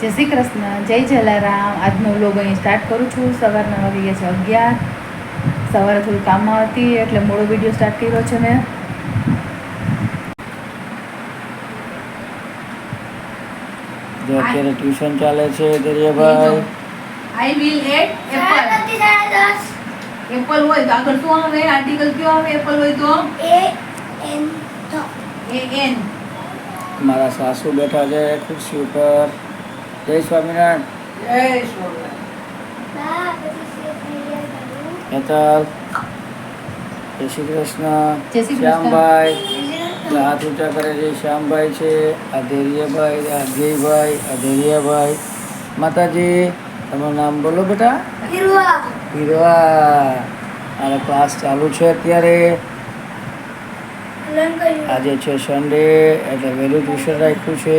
જય શ્રી કૃષ્ણ જય જલારામ. આજનો વ્લોગ અહીં સ્ટાર્ટ કરું છું. સવારના વાગી ગયા છે અગિયાર. સવારે થોડું કામમાં હતી એટલે મોડો વીડિયો સ્ટાર્ટ કર્યો છે મેં. અત્યારે ટ્યુશન ચાલે છે દરિયાભાઈ. I will eat apple apple હોય તો આગળ શું આવે? આર્ટિકલ કયો આવે? એપલ હોય તો? એ એન મારા સાસુ બેઠા છે ખુરશી ઉપર. જય સ્વામિનારાયણ જય સ્વામી હેતલ જય શ્રી કૃષ્ણ જય શ્રી કૃષ્ણ. શ્યામભાઈ એટલે હાથ ઊંચા કરે છે શ્યામભાઈ છે આ ધૈર્યભાઈ આ અજયભાઈ આ ધૈર્યભાઈ માતાજી તમારું નામ બોલો બેટા હીરવા મારા ક્લાસ ચાલુ છે અત્યારે આજે છે સન્ડે એટલે વહેલું ટ્યુશન રાખ્યું છે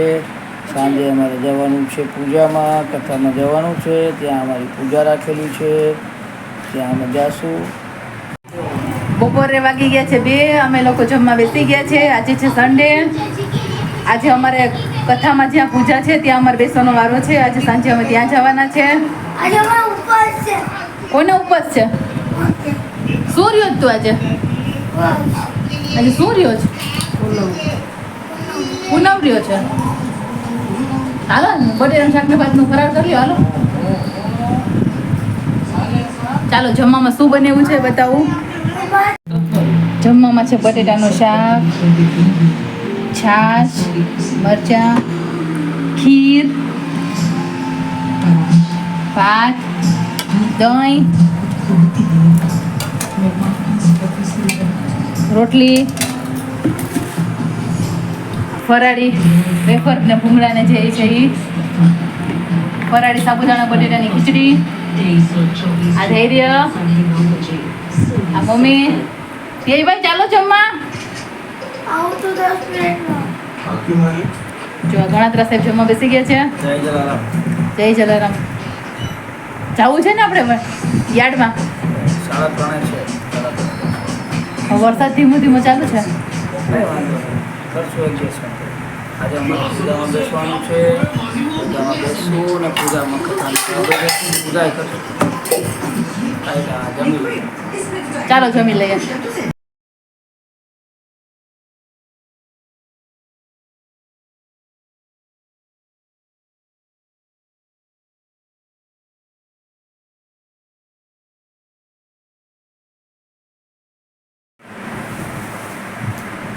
સાંજે અમારે જવાનું છે પૂજામાં કથામાં જવાનું છે ત્યાં અમારી પૂજા રાખેલી છે ત્યાં અમે જાશું. બપોરે વાગી ગયા છે બે અમે લોકો જમવા બેસી ગયા છે. આજે છે સન્ડે આજે અમારે કથામાં જ્યાં પૂજા છે ત્યાં અમારે બેસવાનો વારો છે. આજે સાંજે અમે ત્યાં જવાના છે. કોને ઉપવાસ છે? શું રહ્યો જ તું આજે. આજે શું રહ્યો છે પૂનમ રહ્યો છે હાલો ને બટેટાનું શાક ને ભાતનું ફરાળ ચાલો, જમવામાં શું બનેવું છે બતાવું? જમવામાં છે બટેટાનું શાક, છાશ, મરચાં, ખીર, ભાત, દહીં, રોટલી. ફરાળી વેફર ને ભૂંગળાને જે છે એ ફરાળી સાબુદાણા બટેટાની ખીચડી. આ ધૈર્ય આ મમ્મી. એ ભાઈ ચાલો જમવા. જો ગણાત્રા સાહેબ જમવા બેસી ગયા છે. જય જલારામ. જવું છે ને આપણે યાર્ડમાં. વરસાદ ધીમો ધીમો ચાલુ છે. કરશું adjustment. આજે અમારે પૂજામાં બેસવાનું છે, પૂજામાં બેસવું અને પૂજામાં બેસવું પૂજા કરશું. ચાલો જમી લઈએ.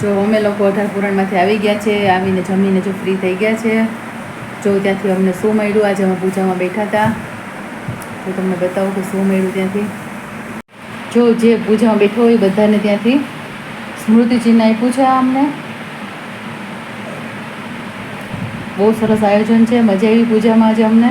જો અમે લોકો અઢાર પુરાણમાંથી આવી ગયા છે, આવીને જમીને જો ફ્રી થઈ ગયા છે, જો ત્યાંથી અમને શું મળ્યું? આજે અમે પૂજામાં બેઠા હતા. તો તમને બતાવું કે શું મળ્યું ત્યાંથી. જો જે પૂજામાં બેઠો હોય બધાને ત્યાંથી સ્મૃતિ ચિહ્ન આપ્યું છે આ અમને. બહુ સરસ આયોજન છે, મજા આવી પૂજામાં આજે અમને.